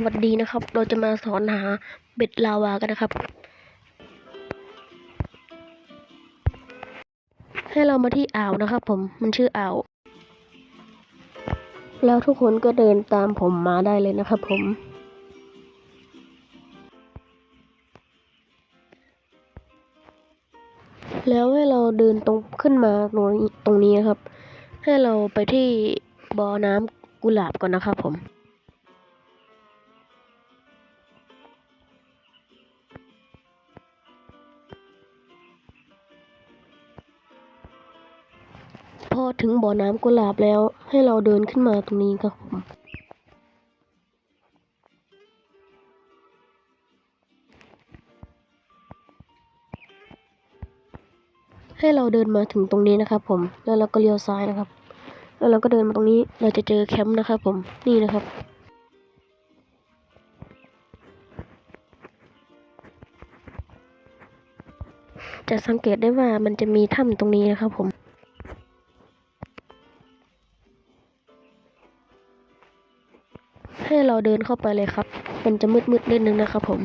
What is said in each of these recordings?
สวัสดีนะครับ เราจะมาสอนหาเบ็ดลาวากันนะครับ ให้เรามาที่อ่าวนะครับ ผม มันชื่ออ่าว แล้วทุกคนก็เดินตามผมมาได้เลยนะครับผม แล้วให้เราเดินตรงขึ้นมาตรงนี้ตรงนี้นะครับ ให้เราไปที่บ่อน้ำกุหลาบก่อนนะครับผม อถึงบ่อน้ำกุหลาบแล้ว ให้เราเดินขึ้นมาตรงนี้ครับผมให้เราเดินมาถึงตรงนี้นะครับ ผม แล้วเราก็เลี้ยวซ้ายนะครับ แล้วเราก็เดินมาตรงนี้ เราจะเจอแคมป์นะครับผม นี่นะครับ จะสังเกตได้ว่ามันจะมีถ้ำตรงนี้นะครับผม เราเดินเข้าไปเลยครับ มันจะมืดๆนิดนึงนะครับผม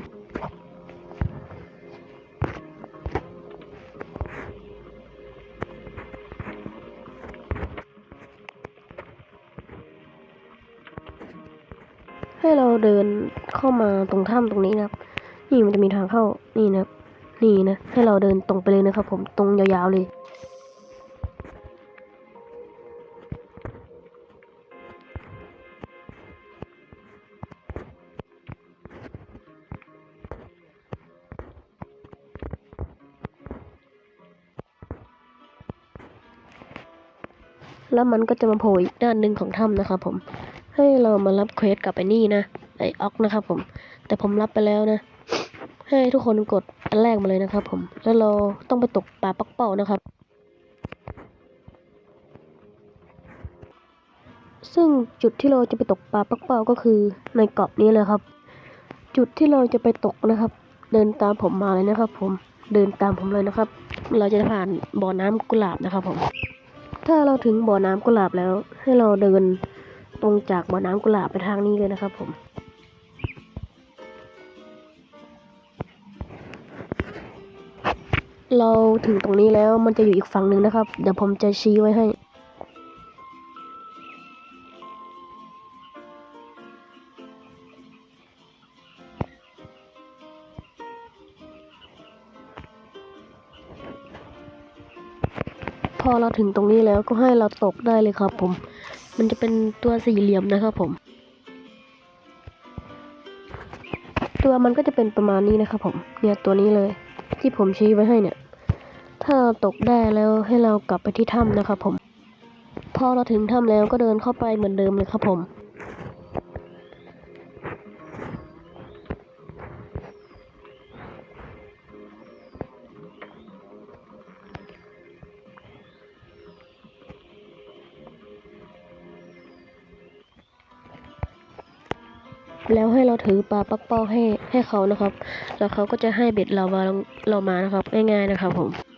ให้เราเดินเข้ามาตรงถ้ำตรงนี้นะครับ นี่มันจะมีทางเข้า นี่นะครับ นี่นะ ให้เราเดินตรงไปเลยนะครับผม ตรงยาวๆเลย แล้วมันก็จะมาโผล่อีกด้านหนึ่งของถ้ำนะครับผมให้เรามารับเควสกับไอ้นี่นะไอออกนะครับผม แต่ผมรับไปแล้วนะ ให้ทุกคนกดอันแรกมาเลยนะครับผม แล้วเราต้องไปตกปลาปักเป้านะครับ ซึ่งจุดที่เราจะไปตกปลาปักเป้าก็คือในเกาะนี้เลยครับ จุดที่เราจะไปตกนะครับ เดินตามผมมาเลยนะครับ ผมเดินตามผมเลยนะครับ เราจะผ่านบ่อน้ำกุหลาบนะครับผม ถ้าเราถึงบ่อน้ำกุหลาบแล้ว ให้เราเดินตรงจากบ่อน้ำกุหลาบไปทางนี้เลยนะครับผม เราถึงตรงนี้แล้วมันจะอยู่อีกฝั่งหนึ่งนะครับ เดี๋ยวผมจะชี้ไว้ให้ พอเราถึงตรงนี้แล้วก็ให้เราตกได้เลยครับผม มันจะเป็นตัวสี่เหลี่ยมนะครับผม ตัวมันก็จะเป็นประมาณนี้นะครับผม เนี่ยตัวนี้เลย ที่ผมชี้ไว้ให้เนี่ย ถ้าเราตกได้แล้วให้เรากลับไปที่ถ้ำนะครับผม พอเราถึงถ้ำแล้วก็เดินเข้าไปเหมือนเดิมเลยครับผม แล้วให้เราถือปลาปักเป้าให้ให้เขานะครับ แล้วเขาก็จะให้เบ็ดเรามาเรามานะครับ ง่ายๆนะครับผม